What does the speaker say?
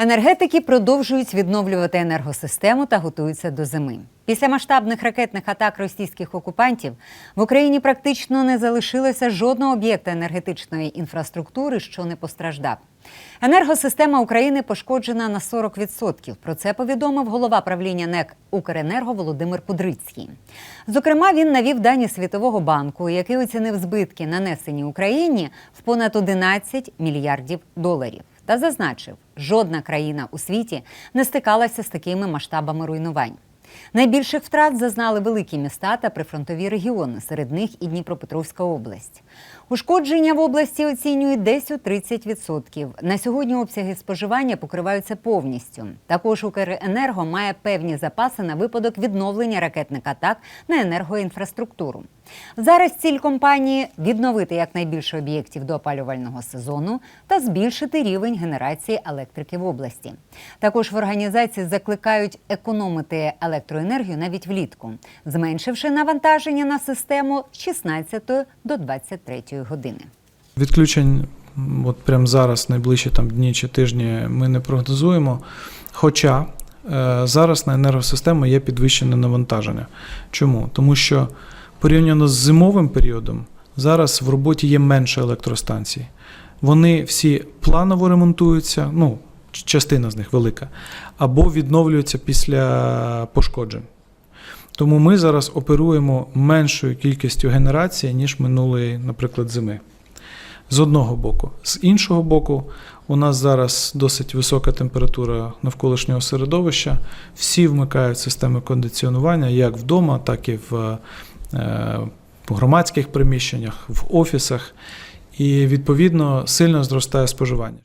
Енергетики продовжують відновлювати енергосистему та готуються до зими. Після масштабних ракетних атак російських окупантів в Україні практично не залишилося жодного об'єкта енергетичної інфраструктури, що не постраждав. Енергосистема України пошкоджена на 40%. Про це повідомив голова правління НЕК Укренерго Володимир Кудрицький. Зокрема, він навів дані Світового банку, який оцінив збитки, нанесені Україні в понад 11 мільярдів доларів та зазначив, жодна країна у світі не стикалася з такими масштабами руйнувань. Найбільших втрат зазнали великі міста та прифронтові регіони, серед них і Дніпропетровська область. Ушкодження в області оцінюють десь у 30%. На сьогодні обсяги споживання покриваються повністю. Також Укренерго має певні запаси на випадок відновлення ракетних атак на енергоінфраструктуру. Зараз ціль компанії відновити якнайбільше об'єктів до опалювального сезону та збільшити рівень генерації електрики в області. Також в організації закликають економити електроенергію навіть влітку, зменшивши навантаження на систему з 16 до 23 години. Відключень от прямо зараз, найближчі там дні чи тижні, ми не прогнозуємо. Хоча е, зараз на енергосистему є підвищене навантаження. Чому? Тому що порівняно з зимовим періодом, зараз в роботі є менше електростанцій. Вони всі планово ремонтуються, ну, частина з них велика, або відновлюються після пошкоджень. Тому ми зараз оперуємо меншою кількістю генерації, ніж минулої, наприклад, зими. З одного боку. З іншого боку, у нас зараз досить висока температура навколишнього середовища. Всі вмикають системи кондиціонування як вдома, так і в в громадських приміщеннях, в офісах. І відповідно сильно зростає споживання.